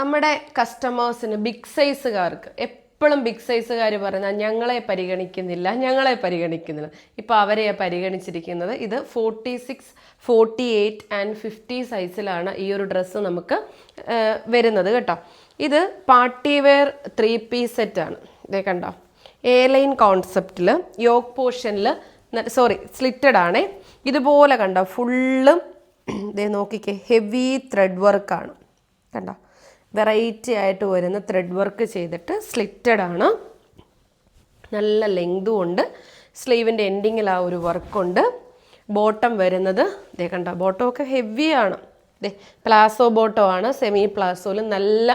നമ്മുടെ കസ്റ്റമേഴ്സിന് ബിഗ് സൈസുകാർക്ക് എപ്പോഴും ബിഗ് സൈസുകാർ പറഞ്ഞാൽ ഞങ്ങളെ പരിഗണിക്കുന്നില്ല ഞങ്ങളെ പരിഗണിക്കുന്നില്ല. ഇപ്പോൾ അവരെ പരിഗണിച്ചിരിക്കുന്നത്. ഇത് forty six forty eight and fifty സൈസിലാണ് ഈ ഒരു ഡ്രസ്സ് നമുക്ക് വരുന്നത് കേട്ടോ. ഇത് പാർട്ടി വെയർ ത്രീ പീസ് സെറ്റാണ് ഇതേ കണ്ടോ? എ ലൈൻ കോൺസെപ്റ്റിൽ യോഗ് പോർഷനിൽ സോറി സ്ലിറ്റഡ് ആണേ. ഇതുപോലെ കണ്ടോ? ഫുള്ളും ഇതേ നോക്കിക്കേ ഹെവി ത്രെഡ് വർക്കാണ് കണ്ടോ? വെറൈറ്റി ആയിട്ട് വരുന്ന ത്രെഡ് വർക്ക് ചെയ്തിട്ട് സ്ലിറ്റഡ് ആണ്. നല്ല ലെങ്തും ഉണ്ട്. സ്ലീവിന്റെ എൻഡിങ്ങിൽ ആ ഒരു വർക്കുണ്ട് ബോട്ടം വരുന്നത് ഇതേ കണ്ടോ ബോട്ടം ഒക്കെ ഹെവിയാണ് ദേ പ്ലാസോ ബോട്ടോ ആണ് സെമി പ്ലാസോയിൽ നല്ല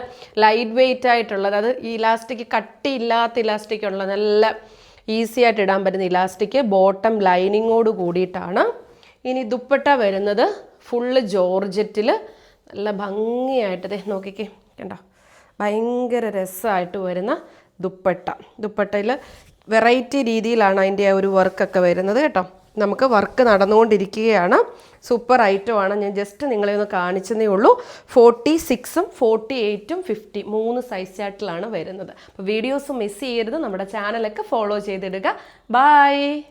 ലൈറ്റ് വെയിറ്റ് ആയിട്ടുള്ളത്. അത് ഇലാസ്റ്റിക് കട്ടിയില്ലാത്ത ഇലാസ്റ്റിക് ഉള്ള നല്ല ഈസി ആയിട്ട് ഇടാൻ പറ്റുന്ന ഇലാസ്റ്റിക് ബോട്ടം ലൈനിങ്ങോട് കൂടിയിട്ടാണ്. ഇനി ദുപ്പട്ട വരുന്നത് ഫുള്ള് ജോർജറ്റിൽ നല്ല ഭംഗിയായിട്ട് ദേ നോക്കിക്കേ. കണ്ടോ? ഭയങ്കര രസമായിട്ട് വരുന്ന ദുപ്പട്ട. ദുപ്പട്ടയിൽ വെറൈറ്റി രീതിയിലാണ് അതിന്റെ ഒരു വർക്കൊക്കെ വരുന്നത് കേട്ടോ. നമുക്ക് വർക്ക് നടന്നുകൊണ്ടിരിക്കുകയാണ്. സൂപ്പർ ഐറ്റമാണ് ഞാൻ ജസ്റ്റ് നിങ്ങളെ ഒന്ന് കാണിച്ചതേ ഉള്ളൂ. ഫോർട്ടി സിക്സും ഫോർട്ടി എയ്റ്റും ഫിഫ്റ്റി മൂന്ന് സൈസ് ചാർട്ടിലാണ് വരുന്നത്. അപ്പോൾ വീഡിയോസ് മിസ് ചെയ്യരുത്. നമ്മുടെ ചാനലൊക്കെ ഫോളോ ചെയ്തിടുക. ബൈ